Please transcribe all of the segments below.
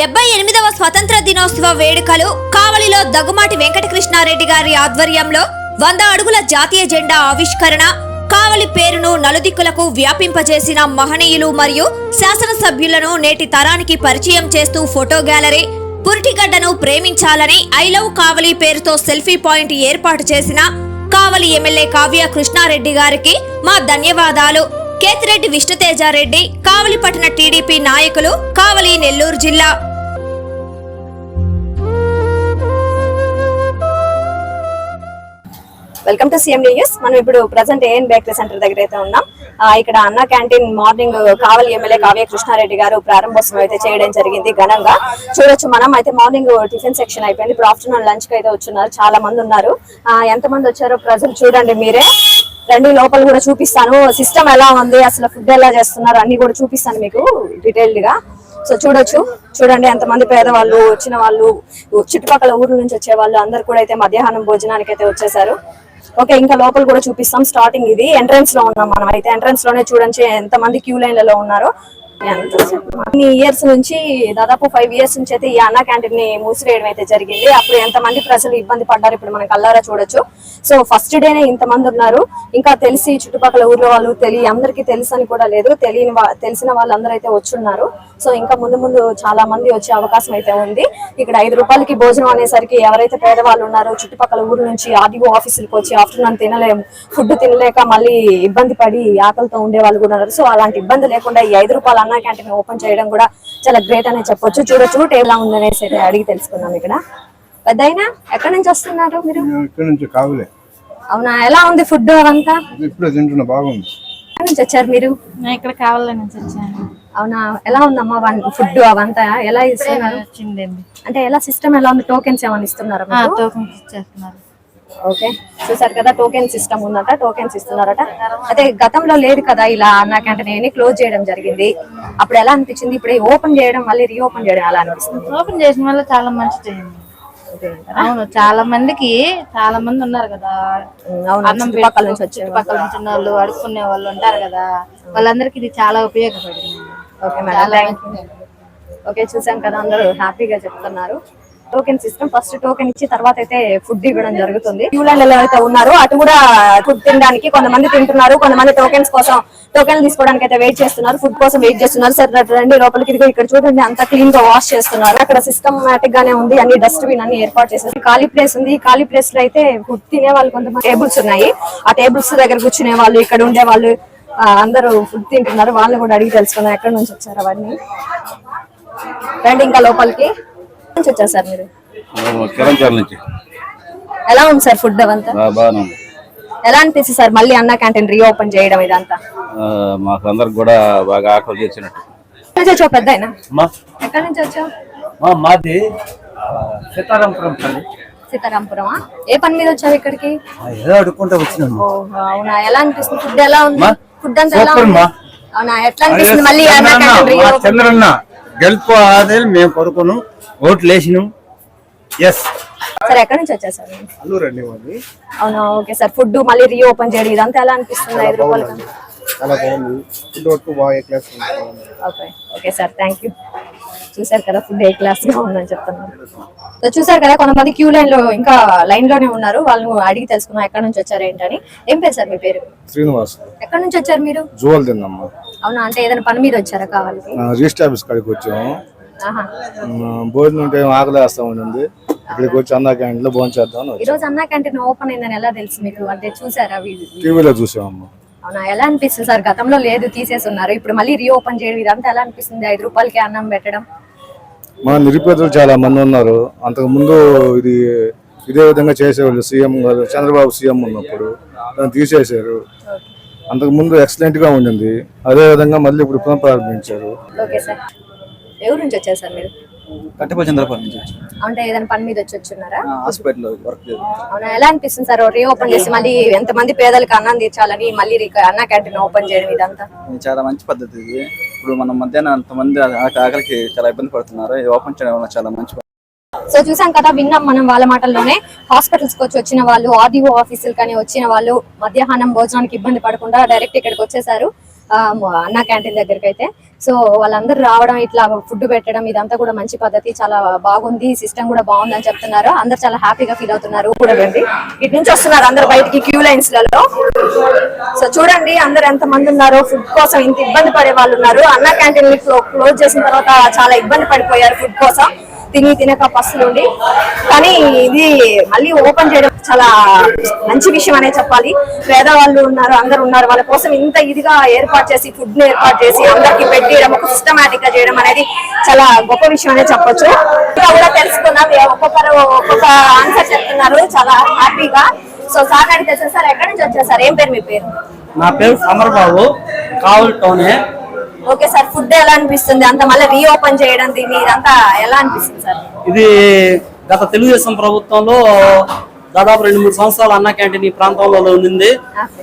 డెబ్బై ఎనిమిదవ స్వతంత్ర దినోత్సవ వేడుకలు కావలిలో దగ్గుమాటి వెంకటకృష్ణారెడ్డి గారి ఆధ్వర్యంలో వంద అడుగుల జాతీయ జెండా ఆవిష్కరణ కావలి పేరును నలుదిక్కులకు వ్యాపింపజేసిన మహనీయులు మరియు శాసనసభ్యులను నేటి తరానికి పరిచయం చేస్తూ ఫోటో గ్యాలరీ పురిటిగడ్డను ప్రేమించాలని ఐ లవ్ కావలి పేరుతో సెల్ఫీ పాయింట్ ఏర్పాటు చేసిన కావలి ఎమ్మెల్యే కావ్య కృష్ణారెడ్డి గారికి మా ధన్యవాదాలు. కేతిరెడ్డి విష్ణుతేజారెడ్డి కావలిపట్టణ టీడీపీ నాయకులు కావలి నెల్లూరు జిల్లా. వెల్కమ్ టు సిఎం న్యూస్ మనం ఇప్పుడు ప్రజెంట్ ఏఎన్ బేకరీ సెంటర్ దగ్గర అయితే ఉన్నాం. ఇక్కడ Anna canteen morning Kavali MLA Kavya Krishnareddy garu ప్రారంభోత్సవం అయితే చేయడం జరిగింది ఘనంగా. చూడొచ్చు మనం. అయితే మార్నింగ్ టిఫిన్ సెక్షన్ అయిపోయింది. ఇప్పుడు ఆఫ్టర్నూన్ లంచ్కి అయితే వచ్చున్నారు. చాలా మంది ఉన్నారు. ఎంత మంది వచ్చారో ప్రజలు చూడండి మీరే. రండి లోపల కూడా చూపిస్తాను. సిస్టమ్ ఎలా ఉంది? అసలు ఫుడ్ ఎలా చేస్తున్నారు? అన్ని కూడా చూపిస్తాను మీకు డీటెయిల్డ్గా. సో చూడొచ్చు. చూడండి ఎంతమంది పేదవాళ్ళు వచ్చిన వాళ్ళు చుట్టుపక్కల ఊర్ల నుంచి వచ్చే వాళ్ళు అందరు కూడా అయితే మధ్యాహ్నం భోజనానికి అయితే వచ్చేసారు. ఓకే ఇంకా లోపల కూడా చూపిస్తాం. స్టార్టింగ్ ఇది. ఎంట్రన్స్లో ఉన్నాం మనం. అయితే ఎంట్రన్స్లోనే చూడండి. ఎంత మంది క్యూ లైన్లలో ఉన్నారో. ఇన్ని ఇయర్స్ నుంచి దాదాపు ఫైవ్ ఇయర్స్ నుంచి అయితే ఈ అన్న క్యాంటీన్ని మూసివేయడం అయితే జరిగింది. అప్పుడు ఎంత మంది ప్రజలు ఇబ్బంది పడ్డారు ఇప్పుడు మనం కల్లారా చూడొచ్చు. సో ఫస్ట్ డేనే ఇంత మంది ఉన్నారు. ఇంకా తెలిసి చుట్టుపక్కల ఊర్లో వాళ్ళు తెలియ అందరికీ తెలుసు అని కూడా లేదు. తెలియని తెలిసిన వాళ్ళందరూ అయితే వచ్చున్నారు. సో ఇంకా ముందు ముందు చాలా మంది వచ్చే అవకాశం అయితే ఉంది. ఇక్కడ ఐదు రూపాయలకి భోజనం అనేసరికి ఎవరైతే పేదవాళ్ళు ఉన్నారో చుట్టుపక్కల ఊరు నుంచి ఆర్డీఓ ఆఫీసులకు వచ్చి ఆఫ్టర్నూన్ తినలేము ఫుడ్ తినలేక మళ్ళీ ఇబ్బంది పడి ఆకలితో ఉండే వాళ్ళు కూడా ఉన్నారు. సో అలాంటి ఇబ్బంది లేకుండా ఈ ఐదు రూపాయలు అన్న క్యాంటీన్ ఓపెన్ చేయడం కూడా చాలా గ్రేట్ అనే చెప్పొచ్చు. చూడొచ్చు టేబుల్ ఉందనేసి అయితే అడిగి తెలుసుకున్నాం ఇక్కడ. పెద్ద ఎక్కడి నుంచి వస్తున్నారు మీరు? ఇక్కడ నుంచి కావులే. అవునా ఎలా ఉంది ఫుడ్ అవంతా ఇప్పుడే తింటున్నా బాగుంది. ఎక్కడి నుంచి వచ్చారు మీరు? నేను ఇక్కడ కావాలని నుంచి వచ్చాను. అవునా ఎలా ఉందమ్మా ఫుడ్ అవంతా? ఎలా ఇస్తున్నారు? అంటే ఎలా సిస్టమ్ ఎలా ఉంది? టోకెన్స్ ఏమైనా ఇస్తున్నారా? టోకెన్స్ ఇచ్చేస్తున్నారు. ఓకే. చూసారు కదా టోకెన్ సిస్టమ్ ఉందట టోకెన్స్ ఇస్తున్నారట. అదే గతంలో లేదు కదా ఇలా అన్న క్యాంటీన్ క్లోజ్ చేయడం జరిగింది. అప్పుడు ఎలా అనిపించింది? ఇప్పుడు ఓపెన్ చేయడం మళ్ళీ రీఓపెన్ చేయడం ఎలా అనిపిస్తుంది? ఓపెన్ చేసిన వల్ల చాలా మంచిది అవును చాలా మందికి చాలా మంది ఉన్నారు కదా. అన్నం చుట్టుపక్కల నుంచి వచ్చే చుట్టుపక్కల నుంచి ఉన్న వాళ్ళు అడుక్కునే వాళ్ళు ఉంటారు కదా. వాళ్ళందరికీ ఇది చాలా ఉపయోగపడింది. ఓకే మేడం ఓకే చూసాం కదా అందరూ హ్యాపీగా చెప్తున్నారు. టోకెన్ సిస్టమ్ ఫస్ట్ టోకెన్ ఇచ్చి తర్వాత అయితే ఫుడ్ ఇవ్వడం జరుగుతుంది. క్యూ లైన్లలో అయితే ఉన్నారు. అటు కూడా ఫుడ్ తినడానికి కొంతమంది తింటున్నారు. కొంతమంది టోకెన్స్ కోసం టోకెన్ తీసుకోవడానికి అయితే వెయిట్ చేస్తున్నారు. ఫుడ్ కోసం వెయిట్ చేస్తున్నారు. సరే రండి, లోపలికి ఇదిగో ఇక్కడ చూడండి. అంతా క్లీన్గా వాష్ చేస్తున్నారు. అక్కడ సిస్టమాటిక్ గానే ఉంది. అన్ని డస్ట్బిన్ అన్ని ఏర్పాటు చేశారు ఖాళీ ప్లేస్ ఉంది. ఈ ఖాళీ ప్లేస్లో అయితే ఫుడ్ తినే వాళ్ళు కొంతమంది టేబుల్స్ ఉన్నాయి. ఆ టేబుల్స్ దగ్గర కూర్చునే వాళ్ళు ఇక్కడ ఉండే వాళ్ళు అందరూ ఫుడ్ తింటున్నారు. వాళ్ళు కూడా అడిగి తెలుసుకున్నారు ఎక్కడి నుంచి వచ్చారు అవన్నీ? రండి ఇంకా లోపలికి. నుంచి వచ్చారు సార్ మీరు? కిరంచాల నుంచి. ఎలా ఉంది సార్ ఫుడ్ అవంతా? బాగానే ఉంది. ఎలా అనిపిస్తుంది సార్ మళ్ళీ అన్న క్యాంటీన్ రీఓపెన్ చేయడం ఇదంతా? మాకు అందరికి కూడా బాగా ఆకలి చేసినట్టు. ఎక్కడి నుంచి వచ్చావు పెద్ద మా? ఎక్కడి నుంచి వచ్చావు? మాది సీతారాంపురం సీతారాంపురమా? ఏ పని మీద వచ్చావు ఇక్కడికి? ఏదో అడుక్కుంటూ వచ్చినాము అవునా? ఎలా అనిపిస్తుంది? ఫుడ్ ఎలా ఉంది? ఫుడ్ అంతా ఎలా ఉంది. అవునా? ఎట్లా అనిపిస్తుంది మళ్ళీ అన్న చంద్రన్న, క్యాంటీన్ మా రీఓపెన్? చంద్రన్న గెలుపు అదే మేము కొడుకును ఓట్లు వేసినాం ఎస్ సార్ ఎక్కడి నుంచి వచ్చారు సార్? అల్లూరు అండి వాళ్ళు అవునా ఓకే సార్. ఫుడ్ మళ్ళీ రీఓపెన్ చేయడం ఇదంతా ఎలా అనిపిస్తుంది ఐదు రూపాయలు చాలా బాగుంది. ఫుడ్ వరకు బాగా A class okay okay sir. Thank you చూసారు కదా ఫుడ్ ఏ క్లాస్గా ఉందని చెప్తున్నారు. సో చూసారు కదా కొంతమంది క్యూ లైన్లో ఇంకా లైన్లోనే ఉన్నారు. వాళ్ళని అడిగి తెలుసుకున్నాం ఎక్కడి నుంచి వచ్చారు ఏంటని. ఏం పేరు సార్ మీ పేరు? శ్రీనివాస్. ఎక్కడి నుంచి వచ్చారు మీరు? జువల్ తిందమ్మా అవునా అంటే ఏదైనా పని మీద వచ్చారా కావాలి రిజిస్టర్ ఆఫీస్ కాడికి వచ్చాము. భోజనం ఉంటే ఆకలి వేస్తా ఉండింది. ఇక్కడికి వచ్చి అన్నా క్యాంటీన్లో భోజనం చేద్దాం ఈ రోజు అన్నా క్యాంటీన్ ఓపెన్ అయిందని ఎలా తెలుసు మీకు? అంటే చూసారా టీవీలో చూసామమ్మా. అవునా? ఎలా అనిపిస్తుంది సార్? గతంలో లేదు తీసేసి ఉన్నారు. ఇప్పుడు మళ్ళీ రీఓపెన్ చేయడం ఇదంతా ఎలా అనిపిస్తుంది? ఐదు రూపాయలకి అన్నం పెట్టడం? మా నిరుపేదలు చాలా మంది ఉన్నారు. అంతకు ముందు ఇది ఇదే విధంగా చేసేవాళ్ళు సీఎం గారు చంద్రబాబు సీఎం ఉన్నప్పుడు. దాన్ని తీసేశారు. అంతకు ముందు ఎక్సలెంట్గా ఉండింది. అదే విధంగా మళ్ళీ ఇప్పుడు పునఃప్రారంభించారు. Okay sir. ఎవరి నుంచి వచ్చారు సార్ మీరు? కట్టెపల్లి నుంచి అంటే ఏదైనా పని మీద వచ్చి వచ్చున్నారా? వర్క్ చేస్తాను అవునా? ఎలా అనిపిస్తుంది సార్ రీఓపెన్ చేసి మళ్ళీ ఎంత మంది పేదలకు అన్నం తీర్చాలని మళ్ళీ అన్న క్యాంటీన్ ఓపెన్ చేయడం ఇదంతా? ఇది చాలా మంచి పద్ధతి. ఇప్పుడు మనం మధ్యాహ్నం అంతమంది ఆకలికి చాలా ఇబ్బంది పడుతున్నారు. ఇది ఓపెన్ చేయడం వల్ల చాలా మంచి. సో చూసాం కదా విన్నాం మనం వాళ్ళ మాటల్లోనే. హాస్పిటల్స్కి వచ్చి వచ్చిన వాళ్ళు ఆర్డీఓ ఆఫీసులు కానీ వచ్చిన వాళ్ళు మధ్యాహ్నం భోజనానికి ఇబ్బంది పడకుండా డైరెక్ట్ ఇక్కడికి వచ్చేసారు. అన్న క్యాంటీన్ దగ్గరికి అయితే సో వాళ్ళందరూ రావడం ఇట్లా ఫుడ్ పెట్టడం ఇదంతా కూడా మంచి పద్ధతి. చాలా బాగుంది సిస్టమ్ కూడా బాగుందని చెప్తున్నారు. అందరు చాలా హ్యాపీగా ఫీల్ అవుతున్నారు చూడండి ఇటు నుంచి వస్తున్నారు అందరు బయటికి క్యూ లైన్స్లలో సో చూడండి అందరు ఎంత మంది ఉన్నారో. ఫుడ్ కోసం ఇంత ఇబ్బంది పడే వాళ్ళు ఉన్నారు. అన్న క్యాంటీన్ క్లోజ్ చేసిన తర్వాత చాలా ఇబ్బంది పడిపోయారు ఫుడ్ కోసం. తిని తినక పస్తులుండి కానీ ఇది మళ్ళీ ఓపెన్ చేయడం చాలా మంచి విషయం అనే చెప్పాలి. పేదవాళ్ళు ఉన్నారు అందరు ఉన్నారు. వాళ్ళ కోసం ఇంత ఇదిగా ఏర్పాటు చేసి ఫుడ్ని ఏర్పాటు చేసి అందరికి పెట్టడం ఒక సిస్టమేటిక్గా చేయడం అనేది చాలా గొప్ప విషయం అనే చెప్పొచ్చు. ఇంకా కూడా తెలుసుకున్నాం ఒక్కొక్కరు ఒక్కొక్క ఆన్సర్ చెప్తున్నారు. చాలా హ్యాపీగా. సో సార్ అడిగితే సార్ ఎక్కడి నుంచి వచ్చారు? సార్ ఏం పేరు మీ పేరు? నా పేరు సమరబాబు. కావుల్ టౌనే. ఓకే సార్ ఫుడ్ ఎలా అనిపిస్తుంది? అంత మళ్ళీ రీఓపెన్ చేయడం దీన్ని ఇదంతా ఎలా అనిపిస్తుంది సార్? ఇది గత తెలుగుదేశం ప్రభుత్వంలో దాదాపు రెండు మూడు సంవత్సరాలు అన్న క్యాంటీన్ ఈ ప్రాంతంలో ఉండింది.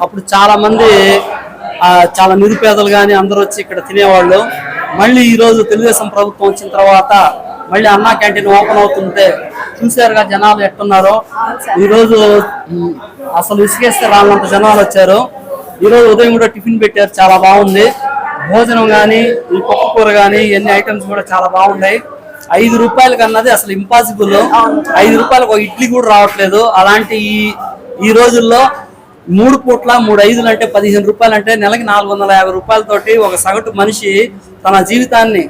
అప్పుడు చాలా మంది చాలా నిరుపేదలు కానీ అందరూ వచ్చి ఇక్కడ తినేవాళ్ళు. మళ్ళీ ఈ రోజు తెలుగుదేశం ప్రభుత్వం వచ్చిన తర్వాత మళ్ళీ అన్నా క్యాంటీన్ ఓపెన్ అవుతుంటే చూసారుగా జనాలు ఎట్టున్నారో. ఈ రోజు ఉమ్, అసలు ఇసుకేస్తే రానంత జనాలు వచ్చారు. ఈ రోజు ఉదయం కూడా టిఫిన్ పెట్టారు చాలా బాగుంది. భోజనం కానీ ఈ పప్పు కూర కానీ ఇవన్నీ ఐటమ్స్ కూడా చాలా బాగున్నాయి. ఐదు రూపాయలకి అన్నది అసలు ఇంపాసిబుల్ ఐదు రూపాయలకు ఒక ఇడ్లీ కూడా రావట్లేదు. అలాంటి ఈ ఈ రోజుల్లో మూడు పూట్ల మూడు ఐదులు అంటే పదిహేను రూపాయలు అంటే నెలకి నాలుగు వందల యాభై రూపాయలతోటి ఒక సగటు మనిషి తన జీవితాన్ని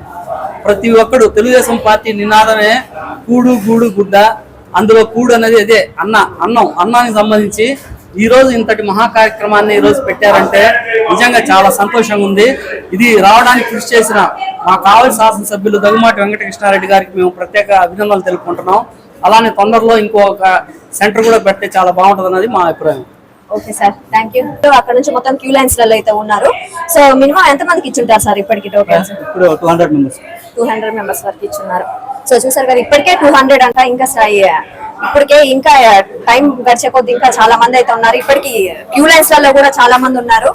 ప్రతి ఒక్కడు తెలుగుదేశం పార్టీ నినాదమే కూడు గూడు గుడ్డ. అందులో కూడు అనేది అదే అన్న అన్నం అన్నానికి సంబంధించి ఈరోజు ఇంతటి మహా కార్యక్రమాన్ని ఈ రోజు పెట్టారంటే నిజంగా చాలా సంతోషంగా ఉంది. ఇది రావడానికి కృషి చేసిన మా కావలి శాసనసభ్యులు దగ్గుమాటి వెంకటకృష్ణారెడ్డి గారికి మేము ప్రత్యేక అభినందనలు తెలుపుకుంటున్నాం. అలానే తొందరలో ఇంకొక సెంటర్ కూడా పెడితే చాలా బాగుంటుంది అన్నది మా అభిప్రాయం. Okay sir thank you. అక్కడ నుంచి మొత్తం క్యూ లైన్స్లలో అయితే ఉన్నారు. సో మినిమం ఎంత మందికి ఇచ్చుంటారు సార్ ఇప్పటికి టోకెన్స్? ఇప్పుడు two hundred members. Two hundred members వరకు ఇచ్చున్నారు. సో చూసారు కదా ఇప్పటికే టూ హండ్రెడ్ అంట ఇంకా ఇప్పటికే ఇంకా టైం గడిచే కొద్ది ఇంకా చాలా మంది అయితే ఉన్నారు. ఇప్పటికి క్యూ లైన్స్లలో కూడా చాలా మంది ఉన్నారు.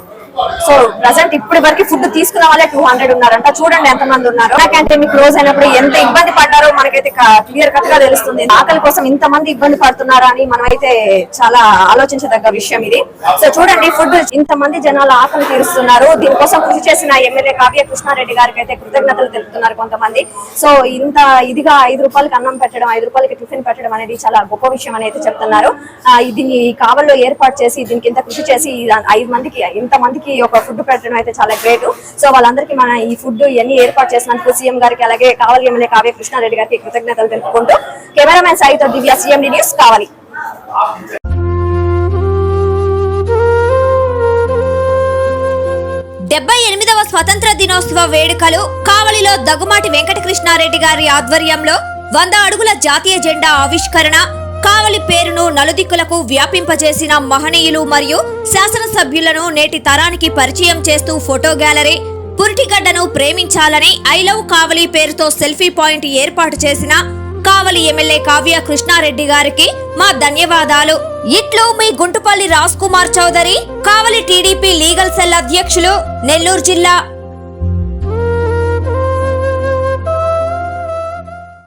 సో ప్రజెంట్ ఇప్పటి వరకు ఫుడ్ తీసుకున్న వాళ్ళే టూ హండ్రెడ్ ఉన్నారంట. చూడండి ఎంత మంది ఉన్నారు మీ క్లోజ్ అయినప్పుడు ఎంత ఇబ్బంది పడ్డారో మనకైతే క్లియర్ కట్గా తెలుస్తుంది. ఆకలి కోసం ఇంత మంది ఇబ్బంది పడుతున్నారా అని మనం అయితే చాలా ఆలోచించదగ్గ విషయం ఇది. సో చూడండి ఫుడ్ ఇంత మంది జనాలు ఆకలి తీరుస్తున్నారు. దీనికోసం కృషి చేసిన ఎమ్మెల్యే కావ్య కృష్ణారెడ్డి గారికి అయితే కృతజ్ఞతలు తెలుపుతున్నారు కొంతమంది. సో ఇంత ఇదిగా ఐదు రూపాయలకి అన్నం పెట్టడం ఐదు రూపాయలకి టిఫిన్ పెట్టడం అనేది చాలా గొప్ప విషయం అని అయితే చెప్తున్నారు. దీన్ని కావల్లో ఏర్పాటు చేసి దీనికి ఇంత కృషి చేసి ఐదు మందికి ఇంత మందికి ఒక ఫుడ్ పెట్టడం అయితే చాలా గ్రేట్ సో వాళ్ళందరికీ మన ఈ ఫుడ్ ఇవన్నీ ఏర్పాటు చేసినందుకు సీఎం గారికి అలాగే కావాలి ఎమ్మెల్యే కావ్య కృష్ణారెడ్డి గారికి కృతజ్ఞతలు తెలుపుకుంటూ కెమెరామెన్ సాయితో దివ్య సీఎం న్యూస్ కావాలి. డెబ్బై ఎనిమిదవ స్వతంత్ర దినోత్సవ వేడుకలు కావలిలో దగ్గుమాటి వెంకటకృష్ణారెడ్డి గారి ఆధ్వర్యంలో వంద అడుగుల జాతీయ జెండా ఆవిష్కరణ కావలి పేరును నలుదిక్కులకు వ్యాపింపజేసిన మహనీయులు మరియు శాసనసభ్యులను నేటి తరానికి పరిచయం చేస్తూ ఫోటో గ్యాలరీ పురిటిగడ్డను ప్రేమించాలని ఐ లవ్ కావలి పేరుతో సెల్ఫీ పాయింట్ ఏర్పాటు చేసిన కావలి ఎమ్మెల్యే కావ్య కృష్ణారెడ్డి గారికి మా ధన్యవాదాలు. ఇట్లు మీ Guntupalli Raj Kumar Chowdary Kavali TDP legal cell అధ్యక్షులు నెల్లూరు జిల్లా